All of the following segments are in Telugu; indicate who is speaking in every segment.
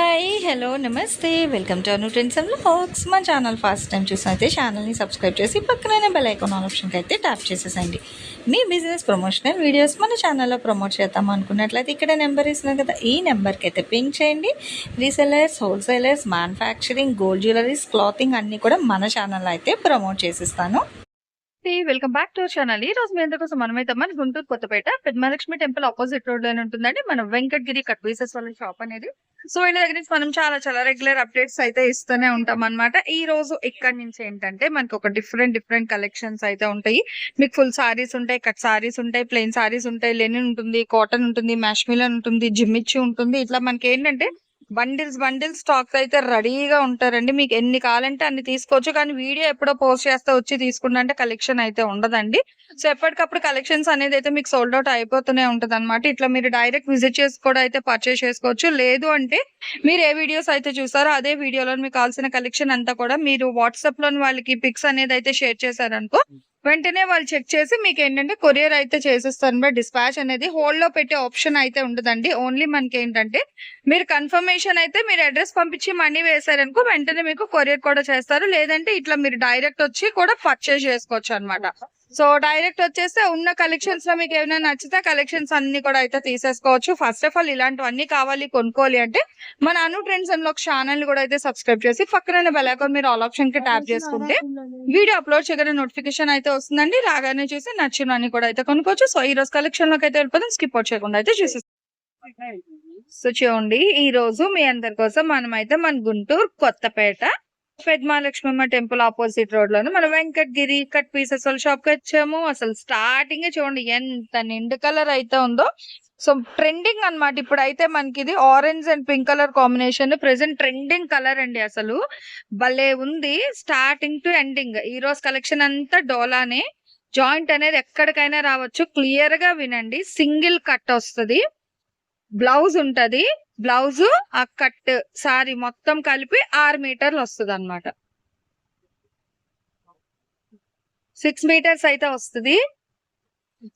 Speaker 1: హాయ్ హలో నమస్తే. Welcome to Anu trends and facts మా ఛానల్ ఫస్ట్ టైం చూసినైతే ఛానల్ని సబ్స్క్రైబ్ చేసి పక్కనే బెల్ ఐకాన్ ఆన్ ఆప్షన్కి అయితే ట్యాప్ చేసేసండి మీ బిజినెస్ ప్రమోషనల్ వీడియోస్ మన ఛానల్లో ప్రమోట్ చేద్దాం అనుకున్నట్లయితే ఇక్కడ నెంబర్ ఇస్తున్నాం కదా. ఈ నెంబర్కి అయితే పింక్ చేయండి. Resellers wholesalers manufacturing gold jewelleries clothing అన్నీ కూడా మన ఛానల్లో అయితే promote చేసిస్తాను.
Speaker 2: Welcome back to our channel ఈ రోజు మీ అందరికోసం మనమైతే. మన గుంటూరు కొత్తపేట పెద్దమహాలక్ష్మి టెంపుల్ ఆపోజిట్ రోడ్లోనే ఉంటుందండి. మన వెంకటగిరి కట్ బీసెస్ వాళ్ళ షాప్ అనేది. సో వీళ్ళ దగ్గర నుంచి మనం చాలా చాలా రెగ్యులర్ అప్డేట్స్ అయితే ఇస్తూనే ఉంటాం అనమాట ఈ రోజు ఇక్కడ నుంచి ఏంటంటే మనకి ఒక డిఫరెంట్ డిఫరెంట్ కలెక్షన్స్ అయితే ఉంటాయి. మీకు ఫుల్ సారీస్ ఉంటాయి కట్ సారీస్ ఉంటాయి ప్లెయిన్ సారీస్ ఉంటాయి లెనిన్ ఉంటుంది కాటన్ ఉంటుంది మ్యాష్మిలన్ ఉంటుంది జిమ్మిచ్చి ఉంటుంది. ఇట్లా మనకి ఏంటంటే బండిల్స్ బండిల్స్ స్టాక్స్ అయితే రెడీగా ఉంటారండి. మీకు ఎన్ని కావాలంటే అన్ని తీసుకోవచ్చు. కానీ వీడియో ఎప్పుడో పోస్ట్ చేస్తే వచ్చి తీసుకుంటే అంటే కలెక్షన్ అయితే ఉండదండి. సో ఎప్పటికప్పుడు కలెక్షన్స్ అనేది అయితే మీకు సోల్డ్ అవుట్ అయిపోతూనే ఉంటది అనమాట ఇట్లా మీరు డైరెక్ట్ విజిట్ చేసి కూడా అయితే పర్చేస్ చేసుకోవచ్చు. లేదు అంటే మీరు ఏ వీడియోస్ అయితే చూసారో అదే వీడియోలో మీకు కావాల్సిన కలెక్షన్ అంతా కూడా మీరు వాట్సాప్లోని వాళ్ళకి పిక్స్ అనేది అయితే షేర్ చేశారనుకో వెంటనే వాళ్ళు చెక్ చేసి మీకు ఏంటంటే కొరియర్ అయితే చేసేస్తారు డిస్పాచ్ అనేది హోల్డ్లో పెట్టే ఆప్షన్ అయితే ఉండదండి. ఓన్లీ మనకి ఏంటంటే మీరు కన్ఫర్మేషన్ అయితే మీరు అడ్రస్ పంపించి మనీ వేసారనుకో వెంటనే మీకు కొరియర్ కూడా చేస్తారు. లేదంటే ఇట్లా మీరు డైరెక్ట్ వచ్చి కూడా పర్చేస్ చేసుకోవచ్చు అన్నమాట. సో డైరెక్ట్ వచ్చేస్తే ఉన్న కలెక్షన్స్లో మీకు ఏమైనా నచ్చితే కలెక్షన్స్ అన్ని కూడా అయితే తీసేసుకోవచ్చు. ఫస్ట్ ఆఫ్ ఆల్ ఇలాంటివన్నీ కావాలి కొనుక్కోవాలి అంటే మన అను ట్రెండ్స్ అని ఒక ఛానల్ కూడా అయితే సబ్స్క్రైబ్ చేసి పక్కన బెల్ ఐకాన్ మీరు ఆల్ ఆప్షన్కి ట్యాప్ చేసుకుంటే వీడియో అప్లోడ్ చేయగానే నోటిఫికేషన్ అయితే వస్తుందండి. రాగానే చూసి నచ్చినవన్నీ కూడా అయితే కొనుక్కోవచ్చు. సో ఈ రోజు కలెక్షన్లోకి అయితే వెళ్ళిపోతాం స్కిప్ అవుట్ చేయకుండా అయితే చూసేస్తాం. సో చూడండి ఈ రోజు మీ అందరి కోసం మనం అయితే మన Guntur Kothapeta Peddamalakshmamma temple opposite road లోను. మన వెంకటగిరి కట్ పీస్ అసలు షాప్కి వచ్చాము. అసలు స్టార్టింగ్ చూడండి ఎంత నిండు కలర్ అయితే ఉందో. సో ట్రెండింగ్ అన్నమాట. ఇప్పుడు అయితే మనకి ఇది orange and pink colour combination present trending colour అండి అసలు. భలే ఉంది. స్టార్టింగ్ టు ఎండింగ్ ఈ రోజు కలెక్షన్ అంతా డోలానే. జాయింట్ అనేది ఎక్కడికైనా రావచ్చు. క్లియర్గా వినండి. సింగిల్ కట్ వస్తది. బ్లౌజ్ ఉంటది. బ్లౌజ్ ఆ కట్ సారీ మొత్తం కలిపి ఆరు మీటర్లు వస్తుంది అనమాట సిక్స్ మీటర్స్ అయితే వస్తుంది.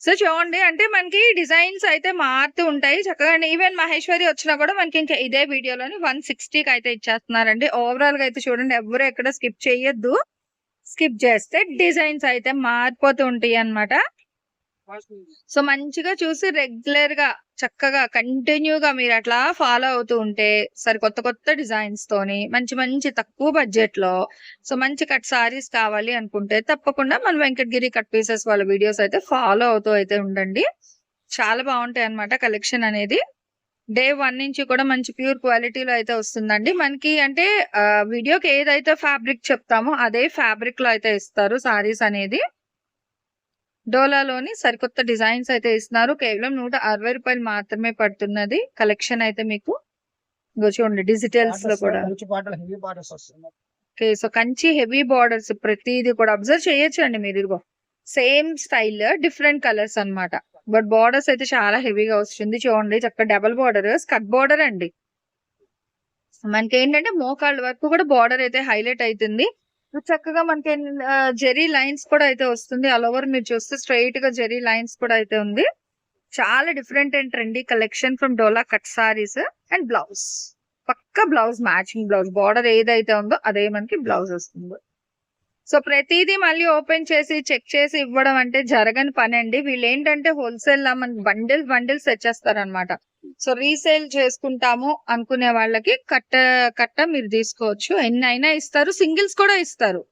Speaker 2: సో చూడండి అంటే మనకి డిజైన్స్ అయితే మారుతూ ఉంటాయి. చక్కగా ఈవెన్ మహేశ్వరి వచ్చినా కూడా మనకి ఇంకా ఇదే వీడియోలోని వన్ సిక్స్టీకి అయితే ఇచ్చేస్తున్నారండి. ఓవరాల్గా అయితే చూడండి ఎవరు ఎక్కడ స్కిప్ చేయొద్దు. స్కిప్ చేస్తే డిజైన్స్ అయితే మారిపోతూ ఉంటాయి అన్నమాట. సో మంచిగా చూసి రెగ్యులర్గా చక్కగా కంటిన్యూ గా మీరు అట్లా ఫాలో అవుతూ ఉంటే సరే కొత్త కొత్త డిజైన్స్ తోని మంచి మంచి తక్కువ బడ్జెట్లో సో మంచి కట్ సారీస్ కావాలి అనుకుంటే తప్పకుండా మన వెంకటగిరి కట్ పీసెస్ వాళ్ళ వీడియోస్ అయితే ఫాలో అవుతూ అయితే ఉండండి. చాలా బాగుంటాయి అన్నమాట కలెక్షన్ అనేది. డే వన్ నుంచి కూడా మంచి ప్యూర్ క్వాలిటీలో అయితే వస్తుందండి. మనకి అంటే వీడియోకి ఏదైతే ఫ్యాబ్రిక్ చెప్తామో అదే ఫ్యాబ్రిక్లో అయితే ఇస్తారు సారీస్ అనేది. డోలాలోని సరికొత్త డిజైన్స్ అయితే ఇస్తున్నారు. కేవలం నూట అరవై రూపాయలు మాత్రమే పడుతున్నది. కలెక్షన్ అయితే మీకు చూడండి డిజిటల్స్లో కూడా. Okay so Kanchi heavy borders ప్రతిది కూడా అబ్జర్వ్ చేయొచ్చు అండి మీరు ఇదిగో. సేమ్ స్టైల్ డిఫరెంట్ కలర్స్ అన్నమాట. బట్ బార్డర్స్ అయితే చాలా హెవీగా వస్తుంది. చూడండి చక్కగా డబల్ బార్డర్ స్కట్ బార్డర్ అండి. మనకి ఏంటంటే మోకాళ్ళ వరకు కూడా బార్డర్ అయితే హైలైట్ అవుతుంది. చక్కగా మనకి జెరీ లైన్స్ కూడా అయితే వస్తుంది. ఆల్ ఓవర్ మీరు చూస్తే స్ట్రైట్గా జెరీ లైన్స్ కూడా అయితే ఉంది. చాలా different and trendy collection from Dola cut saris and blouse పక్క బ్లౌజ్ మ్యాచింగ్ బ్లౌజ్ బార్డర్ ఏదైతే ఉందో అదే మనకి బ్లౌజ్ వస్తుంది. సో ప్రతిదీ మళ్ళీ ఓపెన్ చేసి చెక్ చేసి ఇవ్వడం అంటే జరగని పని అండి వీళ్ళు ఏంటంటే హోల్సేల్ లా మనకి బండిల్ బండిల్స్ తెచ్చేస్తారనమాట సో రీసేల్ చేసుకుంటాము అనుకునే వాళ్ళకి కట్ట కట్ట మీరు తీసుకోవచ్చు. ఎన్ని అయినా ఇస్తారు. సింగిల్స్ కూడా ఇస్తారు.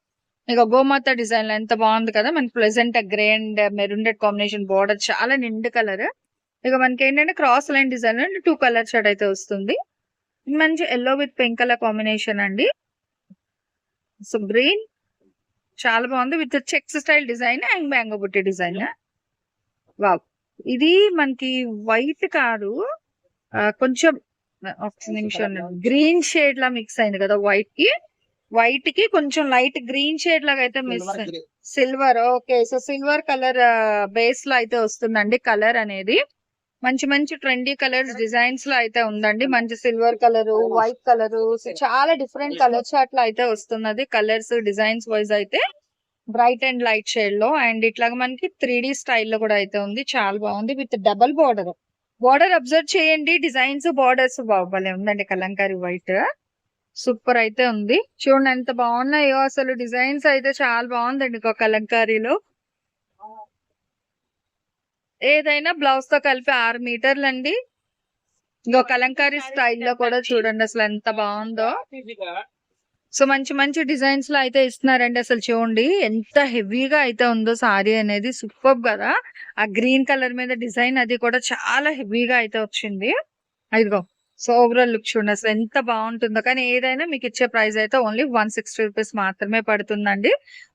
Speaker 2: ఇక గోమాత డిజైన్లో ఎంత బాగుంది కదా. మనకి present grey and maroon combination border చాలా నిండు కలర్. ఇక మనకి ఏంటంటే క్రాస్ లైన్ డిజైన్లో టూ కలర్ షర్ట్ అయితే వస్తుంది. మంచి yellow with pink colour combination అండి. సో గ్రీన్ చాలా బాగుంది. With checks style design and mango బుట్టి డిజైన్. వావ్. ఇది మనకి వైట్ కాదు. కొంచెం ఒక నిమిషం గ్రీన్ షేడ్ లా మిక్స్ అయింది కదా వైట్కి? వైట్కి కొంచెం లైట్ గ్రీన్ షేడ్ లాగా అయితే మిక్స్ అయింది. Silver okay so silver colour బేస్లో అయితే వస్తుందండి కలర్ అనేది. మంచి మంచి ట్రెండీ కలర్స్ డిజైన్స్లో అయితే ఉందండి. మంచి సిల్వర్ కలర్ వైట్ కలర్ చాలా డిఫరెంట్ కలర్స్ అట్లా అయితే వస్తున్నది కలర్స్ డిజైన్స్ వైజ్ అయితే. బ్రైట్ అండ్ లైట్ షేడ్లో. అండ్ ఇట్లాగా మనకి త్రీ డి స్టైల్లో కూడా అయితే ఉంది. చాలా బాగుంది. With double border border observe చేయండి. డిజైన్స్ బార్డర్స్ బాగులే ఉందండి కలంకారీ వైట్ సూపర్ అయితే ఉంది. చూడండి ఎంత బాగున్నాయో అసలు డిజైన్స్ అయితే చాలా బాగుందండి ఒక కలంకారీలో. ఏదైనా బ్లౌజ్తో కలిపి ఆరు మీటర్లు అండి. ఇంకో కలంకారీ స్టైల్లో కూడా చూడండి అసలు ఎంత బాగుందో. సో మంచి మంచి డిజైన్స్లో అయితే ఇస్తున్నారండి అసలు చూడండి. ఎంత హెవీగా అయితే ఉందో సారీ అనేది సూపర్ కదా. ఆ గ్రీన్ కలర్ మీద డిజైన్ అది కూడా చాలా హెవీగా అయితే వచ్చింది. ఇదిగో సో ఓవరాల్ లుక్ చూడండి అసలు ఎంత బాగుంటుందో. కానీ ఏదైనా మీకు ఇచ్చే ప్రైస్ అయితే ఓన్లీ వన్ సిక్స్టీ రూపీస్ మాత్రమే పడుతుందండి.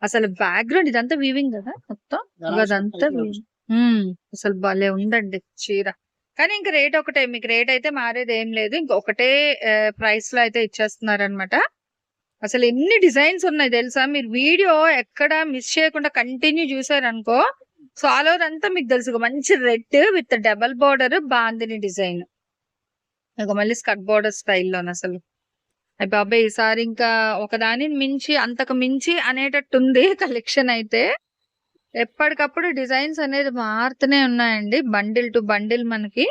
Speaker 2: అసలు బ్యాక్గ్రౌండ్ ఇదంతా వీవింగ్ కదా మొత్తం? అదంతా అసలు భలే ఉందండి చీర. కానీ ఇంక రేట్ ఒకటే మీకు రేట్ అయితే మారేది ఏం లేదు. ఇంకొకటే ప్రైస్లో అయితే ఇచ్చేస్తున్నారు అనమాట అసలు ఎన్ని డిజైన్స్ ఉన్నాయి తెలుసా? మీరు వీడియో ఎక్కడ మిస్ చేయకుండా కంటిన్యూ చూసారనుకో సో ఆల్ ఓవర్ అంతా మీకు తెలుసు. మంచి red with double border bandhani design. ఇక మళ్ళీ స్కట్ బార్డర్ స్టైల్లో అసలు. అయ్య బాబాయ్ ఈసారి ఇంకా ఒకదాని మించి అంతకు మించి అనేటట్టు ఉంది కలెక్షన్ అయితే. ఎప్పటికప్పుడు డిజైన్స్ అనేది మారుతూనే ఉన్నాయండి. బండిల్ టు బండిల్ మనకి.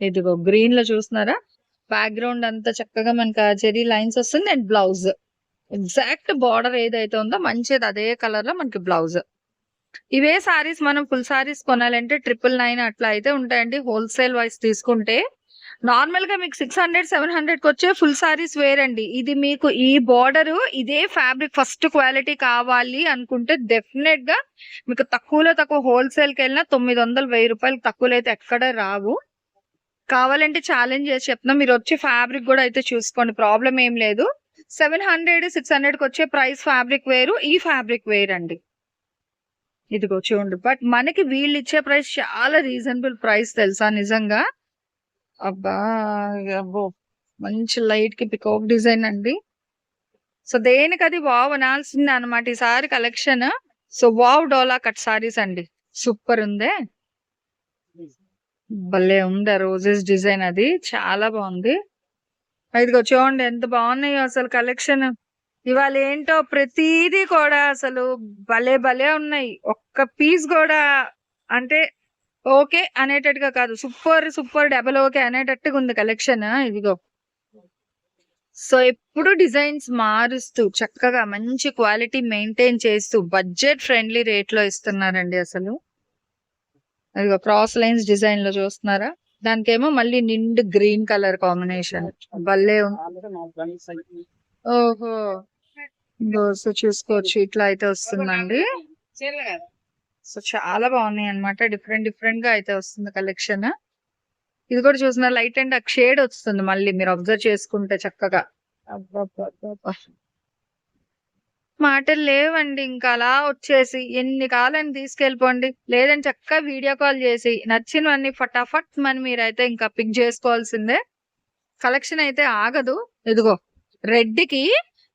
Speaker 2: ఇదిగో గ్రీన్లో చూస్తున్నారా? బ్యాక్గ్రౌండ్ అంతా చక్కగా మనకి చెరీ లైన్స్ వస్తుంది అండ్ బ్లౌజ్. ఎగ్జాక్ట్ బార్డర్ ఏదైతే ఉందో మంచిది అదే కలర్లో మనకి బ్లౌజ్. ఇవే సారీస్ మనం ఫుల్ సారీస్ కొనాలంటే ట్రిపుల్ నైన్ అట్లా అయితే ఉంటాయండి. హోల్సేల్ వైస్ తీసుకుంటే నార్మల్గా మీకు సిక్స్ హండ్రెడ్ సెవెన్ హండ్రెడ్కి వచ్చే ఫుల్ సారీస్ వేరండి ఇది మీకు ఈ బార్డర్ ఇదే ఫ్యాబ్రిక్ ఫస్ట్ క్వాలిటీ కావాలి అనుకుంటే డెఫినెట్గా మీకు తక్కువలో తక్కువ హోల్సేల్కి వెళ్ళినా తొమ్మిది వందలు వెయ్యి రూపాయలు తక్కువలో అయితే ఎక్కడ రావు. కావాలంటే ఛాలెంజ్ చేసి చెప్తున్నాం. మీరు వచ్చి ఫ్యాబ్రిక్ కూడా అయితే చూసుకోండి. ప్రాబ్లం ఏం లేదు. సెవెన్ హండ్రెడ్ సిక్స్ హండ్రెడ్కి వచ్చే ప్రైస్ ఫ్యాబ్రిక్ వేరు. ఈ ఫ్యాబ్రిక్ వేరండి. ఇదిగో చూడండి. బట్ మనకి వీళ్ళు ఇచ్చే ప్రైస్ చాలా రీజనబుల్ ప్రైస్ తెలుసా నిజంగా? అబ్బా అబ్బో. మంచి లైట్కి పికాక్ డిజైన్ అండి. సో దేనికి అది వావ్ అనాల్సిందే అనమాట ఈసారి collection so wow Dola cut saris అండి. సూపర్ ఉందే. భలే ఉంది రోజెస్ డిజైన్ అది. చాలా బాగుంది. ఇదిగో చూడండి ఎంత బాగున్నాయో అసలు కలెక్షన్ ఇవాళ ఏంటో ప్రతిదీ కూడా అసలు భలే భలే ఉన్నాయి. ఒక్క పీస్ కూడా అంటే ఓకే అనేటట్టుగా కాదు. సూపర్ సూపర్ డబల్ ఓకే అనేటట్టుగా ఉంది కలెక్షన్ ఇదిగో. సో ఎప్పుడు డిజైన్స్ మారుస్తూ చక్కగా మంచి క్వాలిటీ మెయింటైన్ చేస్తూ బడ్జెట్ ఫ్రెండ్లీ రేట్లో ఇస్తున్నారండి అసలు. అదిగో క్రాస్ లైన్స్ డిజైన్లో చూస్తున్నారా? దానికేమో మళ్ళీ నిండు గ్రీన్ కలర్ కాంబినేషన్. భలే ఓహో. సో చూసుకోవచ్చు. ఇట్లా అయితే వస్తుందండి. సో చాలా బాగున్నాయి అన్నమాట. డిఫరెంట్ డిఫరెంట్గా అయితే వస్తుంది కలెక్షన్. ఇది కూడా చూసిన లైట్ అండ్ షేడ్ వస్తుంది మళ్ళీ మీరు అబ్జర్వ్ చేసుకుంటే చక్కగా. అబ్బబ్బబ్బబ్బ. మాటలు లేవండి. ఇంకా అలా వచ్చేసి ఎన్ని కాలని తీసుకెళ్ళిపోండి. లేదని చక్కగా వీడియో కాల్ చేసి నచ్చినవన్నీ ఫటాఫట్ మన మీరైతే ఇంకా పిక్ చేసుకోవాల్సిందే. కలెక్షన్ అయితే ఆగదు. ఇదిగో రెడ్కి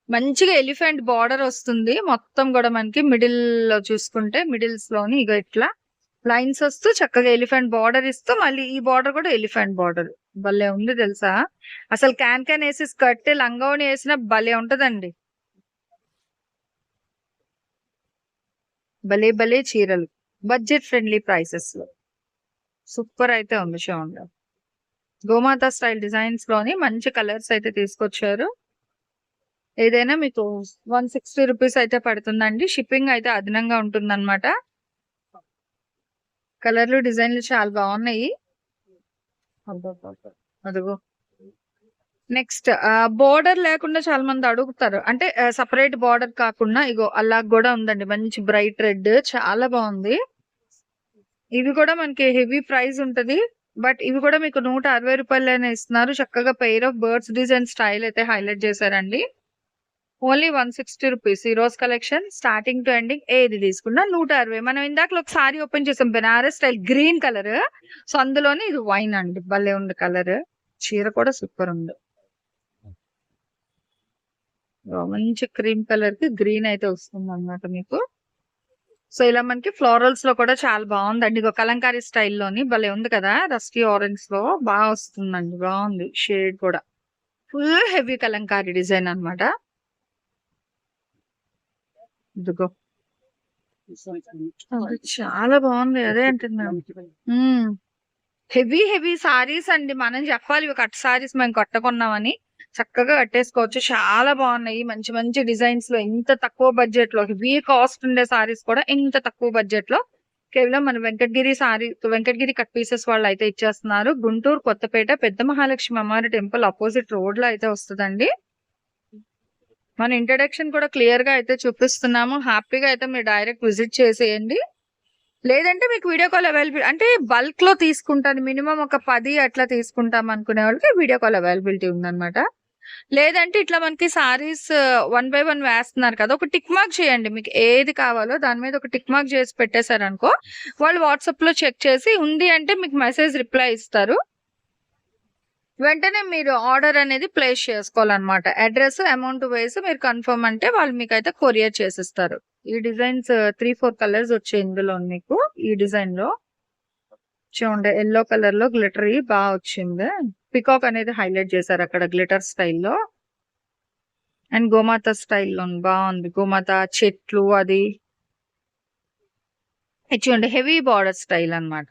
Speaker 2: మంచిగా ఎలిఫెంట్ బార్డర్ వస్తుంది. మొత్తం కూడా మనకి మిడిల్లో చూసుకుంటే మిడిల్స్లోని ఇగో ఇట్లా లైన్స్ వస్తూ చక్కగా ఎలిఫెంట్ బార్డర్ ఇస్తూ మళ్ళీ ఈ బార్డర్ కూడా ఎలిఫెంట్ బార్డర్. భలే ఉంది తెలుసా? అసలు క్యాన్ క్యాన్ వేసి స్కర్ట్ లంగోని వేసిన భలే ఉంటదండి. భలే భలే చీరలు. బడ్జెట్ ఫ్రెండ్లీ ప్రైసెస్లో సూపర్ అయితే ఉంది షోన్లో గోమాత స్టైల్ డిజైన్స్లోని మంచి కలర్స్ అయితే తీసుకొచ్చారు. ఏదైనా మీకు వన్ సిక్స్టీ రూపీస్ అయితే పడుతుందండి. షిప్పింగ్ అయితే అదనంగా ఉంటుందన్నమాట. కలర్లు డిజైన్లు చాలా బాగున్నాయి. అదిగో. నెక్స్ట్ బోర్డర్ లేకుండా చాలా మంది అడుగుతారు. అంటే సపరేట్ బార్డర్ కాకుండా ఇగో అలా కూడా ఉందండి. మంచి బ్రైట్ రెడ్ చాలా బాగుంది. ఇవి కూడా మనకి హెవీ ప్రైస్ ఉంటది. బట్ ఇవి కూడా మీకు నూట అరవై రూపాయలైనా ఇస్తున్నారు. చక్కగా pair of birds design style అయితే హైలైట్ చేశారండి. Only one sixty rupees. ఈ రోజు కలెక్షన్ స్టార్టింగ్ టు ఎండింగ్ ఏది తీసుకున్నా నూట అరవై. మనం ఇందాక ఒక సారీ ఓపెన్ చేసాం Banaras style green colour. So అందులోనే ఇది వైన్ అండి. భలే ఉంది కలర్. చీర కూడా సూపర్ ఉంది. మంచి క్రీమ్ కలర్కి గ్రీన్ అయితే వస్తుంది అన్నమాట మీకు. సో ఇలా మనకి ఫ్లోరల్స్లో కూడా చాలా బాగుందండి. ఇక కలంకారీ స్టైల్లోని భలే ఉంది కదా రస్టీ ఆరెంజ్లో బాగా వస్తుందండి బాగుంది. షేడ్ కూడా. ఫుల్ హెవీ కలంకారీ డిజైన్ అన్నమాట. ఇదిగో. చాలా బాగుంది అదే అంటున్నాను హెవీ హెవీ సారీస్ అండి మనం చెప్పాలి ఇవి కట్ సారీస్ మేము కట్టుకున్నామని. చక్కగా కట్టేసుకోవచ్చు. చాలా బాగున్నాయి. మంచి మంచి డిజైన్స్లో ఇంత తక్కువ బడ్జెట్లో హెవీ కాస్ట్ ఉండే సారీస్ కూడా ఇంత తక్కువ బడ్జెట్లో కేవలం మన వెంకటగిరి సారీ వెంకటగిరి కట్ పీసెస్ వాళ్ళు అయితే ఇచ్చేస్తున్నారు. గుంటూరు కొత్తపేట పెద్ద మహాలక్ష్మి అమ్మవారి టెంపుల్ అపోజిట్ రోడ్లో అయితే వస్తుందండి. మన ఇంట్రడక్షన్ కూడా క్లియర్గా అయితే చూపిస్తున్నాము. హ్యాపీగా అయితే మీరు డైరెక్ట్ విజిట్ చేసేయండి. లేదంటే మీకు వీడియో కాల్ అవైలబిలిటీ అంటే బల్క్లో తీసుకుంటాను మినిమం ఒక పది అట్లా తీసుకుంటాం అనుకునే వాళ్ళకి వీడియో కాల్ అవైలబిలిటీ ఉందన్నమాట. లేదంటే ఇట్లా మనకి సారీస్ వన్ బై వన్ వేస్తున్నారు కదా ఒక టిక్ మార్క్ చేయండి మీకు ఏది కావాలో దాని మీద ఒక టిక్ మార్క్ చేసి పెట్టేశారు అనుకో వాళ్ళు వాట్సాప్లో చెక్ చేసి ఉంది అంటే మీకు మెసేజ్ రిప్లై ఇస్తారు. వెంటనే మీరు ఆర్డర్ అనేది ప్లేస్ చేసుకోవాలన్నమాట. అడ్రస్ అమౌంట్ వేసి మీరు కన్ఫర్మ్ అంటే వాళ్ళు మీకు అయితే కొరియర్ చేసిస్తారు. ఈ డిజైన్స్ త్రీ ఫోర్ కలర్స్ వచ్చాయి ఇందులో మీకు. ఈ డిజైన్లో చూడండి ఎల్లో కలర్లో గ్లిటరీ బాగా వచ్చింది. పికాక్ అనేది హైలైట్ చేశారు అక్కడ గ్లిటర్ స్టైల్లో అండ్ గోమాత స్టైల్లో బాగుంది గోమాత చెట్లు అది. చూడండి హెవీ బార్డర్ స్టైల్ అన్నమాట.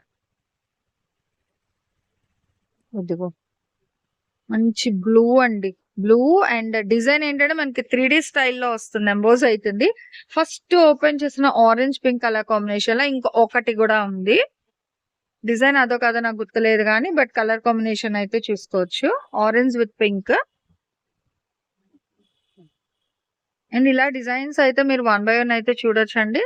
Speaker 2: ఇదిగో మంచి బ్లూ అండి. బ్లూ అండ్ డిజైన్ ఏంటంటే మనకి త్రీ డి స్టైల్లో వస్తుంది ఎంబోజ్ అవుతుంది. ఫస్ట్ ఓపెన్ చేసిన ఆరెంజ్ పింక్ కలర్ కాంబినేషన్లో ఇంకా ఒకటి కూడా ఉంది. డిజైన్ అదో కాదో నాకు గుర్తులేదు కానీ బట్ కలర్ కాంబినేషన్ అయితే చూసుకోవచ్చు. ఆరెంజ్ విత్ పింక్ అండ్ ఇలా డిజైన్స్ అయితే మీరు వన్ బై వన్ అయితే చూడొచ్చండి.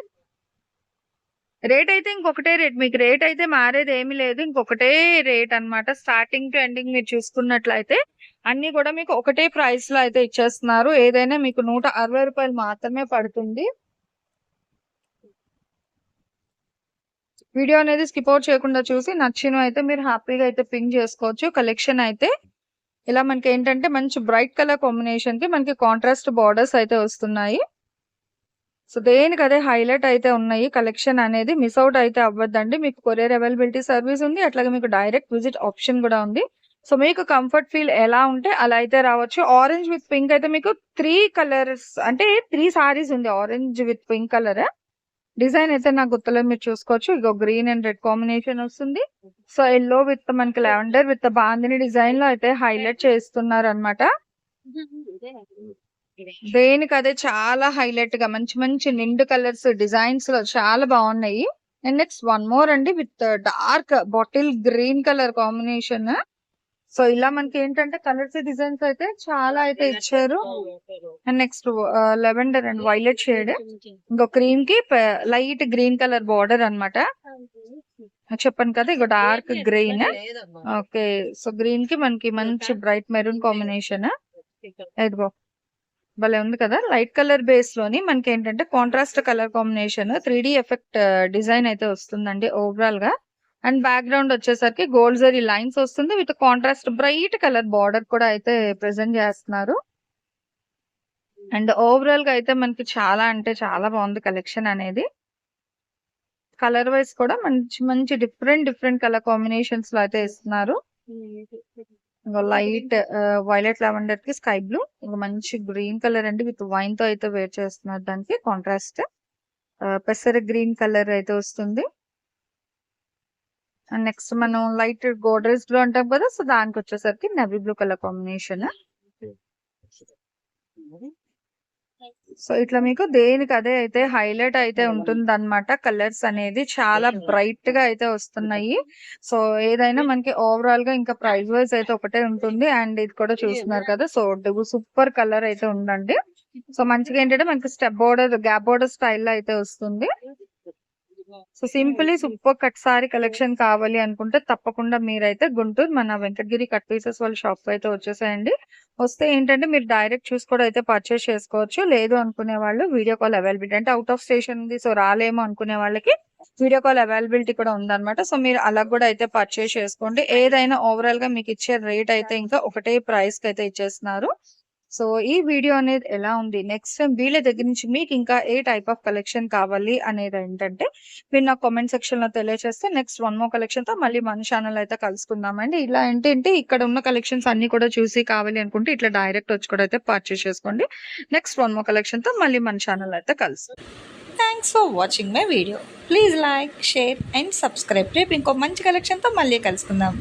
Speaker 2: రేట్ అయితే ఇంకొకటే రేట్ మీకు రేట్ అయితే మారేది ఏమీ లేదు. ఇంకొకటే రేట్ అన్నమాట. స్టార్టింగ్ టు ఎండింగ్ మీరు చూసుకున్నట్లయితే అన్ని కూడా మీకు ఒకటే ప్రైస్లో అయితే ఇచ్చేస్తున్నారు. ఏదైనా మీకు నూట అరవై రూపాయలు మాత్రమే పడుతుంది. వీడియో అనేది స్కిప్ అవుట్ చేయకుండా చూసి నచ్చినవి అయితే మీరు హ్యాపీగా అయితే పింక్ చేసుకోవచ్చు. కలెక్షన్ అయితే ఇలా మనకి ఏంటంటే మంచి బ్రైట్ కలర్ కాంబినేషన్కి మనకి కాంట్రాస్ట్ బార్డర్స్ అయితే వస్తున్నాయి. సో దేనికి అదే హైలైట్ అయితే ఉన్నాయి కలెక్షన్ అనేది మిస్ అవుట్ అయితే అవ్వద్దండి. మీకు కొరియర్ అవైలబిలిటీ సర్వీస్ ఉంది అట్లాగే మీకు డైరెక్ట్ విజిట్ ఆప్షన్ కూడా ఉంది. సో మీకు కంఫర్ట్ ఫీల్ ఎలా ఉంటే అలా అయితే రావచ్చు. ఆరెంజ్ విత్ పింక్ అయితే మీకు త్రీ కలర్స్ అంటే త్రీ సారీస్ ఉంది orange with pink colour. Design అయితే నాకు గుర్తులేదు మీరు చూసుకోవచ్చు. ఇగో గ్రీన్ అండ్ రెడ్ కాంబినేషన్ వస్తుంది. సో ఎల్లో విత్ మనకి లావెండర్ విత్ బాందిని డిజైన్లో అయితే హైలైట్ చేస్తున్నారు అనమాట దేనికి అదే చాలా హైలైట్గా మంచి మంచి నిండు కలర్స్ డిజైన్స్లో చాలా బాగున్నాయి. అండ్ నెక్స్ట్ వన్ మోర్ అండి with dark bottle green colour combination. So ఇలా మనకి ఏంటంటే కలర్స్ డిజైన్స్ అయితే చాలా అయితే ఇచ్చారు. And next lavender and violet shade. ఇంకో క్రీమ్కి లైట్ గ్రీన్ కలర్ బార్డర్ అన్నమాట. చెప్పాను కదా ఇక డార్క్ గ్రీన్. ఓకే సో గ్రీన్కి మనకి మంచి బ్రైట్ మెరూన్ కాంబినేషన్. ఇదిగో. భలే ఉంది కదా. లైట్ కలర్ బేస్లోని మనకి ఏంటంటే contrast colour combination three D effect design అయితే వస్తుందండి ఓవరాల్గా. అండ్ బ్యాక్గ్రౌండ్ వచ్చేసరికి గోల్డ్ జరీ లైన్స్ వస్తుంది. With contrast bright colour border కూడా అయితే ప్రెజెంట్ చేస్తున్నారు. అండ్ ఓవరాల్గా అయితే మనకి చాలా అంటే చాలా బాగుంది కలెక్షన్ అనేది. కలర్ వైస్ కూడా మంచి మంచి డిఫరెంట్ డిఫరెంట్ కలర్ కాంబినేషన్స్లో అయితే ఇస్తున్నారు. Hmm. లైట్ వైలెట్ లావెండర్కి స్కై బ్లూ ఇంకా మంచి గ్రీన్ కలర్ అండి విత్ వైన్తో అయితే వేర్ చేస్తున్నారు దానికి కాంట్రాస్ట్. పెసర గ్రీన్ కలర్ అయితే వస్తుంది. అండ్ నెక్స్ట్ మనం లైట్ గోడ్రేజ్ బ్లూ అంటాం కదా సో దానికి వచ్చేసరికి navy blue colour combination. So ఇట్లా మీకు దేనికి అదే అయితే హైలైట్ అయితే ఉంటుంది అనమాట కలర్స్ అనేది. చాలా బ్రైట్గా అయితే వస్తున్నాయి. సో ఏదైనా మనకి ఓవరాల్గా ఇంకా ప్రైస్ వైజ్ అయితే ఒకటే ఉంటుంది. అండ్ ఇది కూడా చూస్తున్నారు కదా సో సూపర్ కలర్ అయితే ఉందండి. సో మంచిగా ఏంటంటే మనకి step border gap border style అయితే వస్తుంది. So simply super cut sari collection కావాలి అనుకుంటే తప్పకుండా మీరైతే గుంటూరు మన వెంకటగిరి కట్ పీసెస్ వాళ్ళ షాప్ అయితే వచ్చేసేయండి. వస్తే ఏంటంటే మీరు డైరెక్ట్ చూసి కూడా అయితే పర్చేస్ చేసుకోవచ్చు. లేదు అనుకునే వాళ్ళు వీడియో కాల్ అవైలబిలిటీ అంటే అవుట్ ఆఫ్ స్టేషన్ ఉంది సో రాలేమో అనుకునే వాళ్ళకి వీడియో కాల్ అవైలబిలిటీ కూడా ఉందన్నమాట. సో మీరు అలా కూడా అయితే పర్చేస్ చేసుకోండి. ఏదైనా ఓవరాల్గా మీకు ఇచ్చే రేట్ అయితే ఇంకా ఒకటే ప్రైస్కి అయితే ఇచ్చేస్తున్నారు. సో ఈ వీడియో అనేది ఎలా ఉంది? నెక్స్ట్ టైం వీళ్ళ దగ్గర నుంచి మీకు ఇంకా ఏ టైప్ ఆఫ్ కలెక్షన్ కావాలి అనేది ఏంటంటే మీరు నాకు కామెంట్ సెక్షన్లో తెలియజేస్తే నెక్స్ట్ వన్ మో కలెక్షన్తో మళ్ళీ మన ఛానల్ అయితే కలుసుకుందామండి. ఇలా ఏంటంటే ఇక్కడ ఉన్న కలెక్షన్స్ అన్ని కూడా చూసి కావాలి అనుకుంటే ఇట్లా డైరెక్ట్ వచ్చి కూడా అయితే పర్చేస్ చేసుకోండి. నెక్స్ట్ వన్ మో కలెక్షన్తో మళ్ళీ మన ఛానల్ అయితే కలుసు. Thanks for watching my video please like share and subscribe రేపు ఇంకో మంచి కలెక్షన్తో మళ్ళీ కలుసుకుందాం.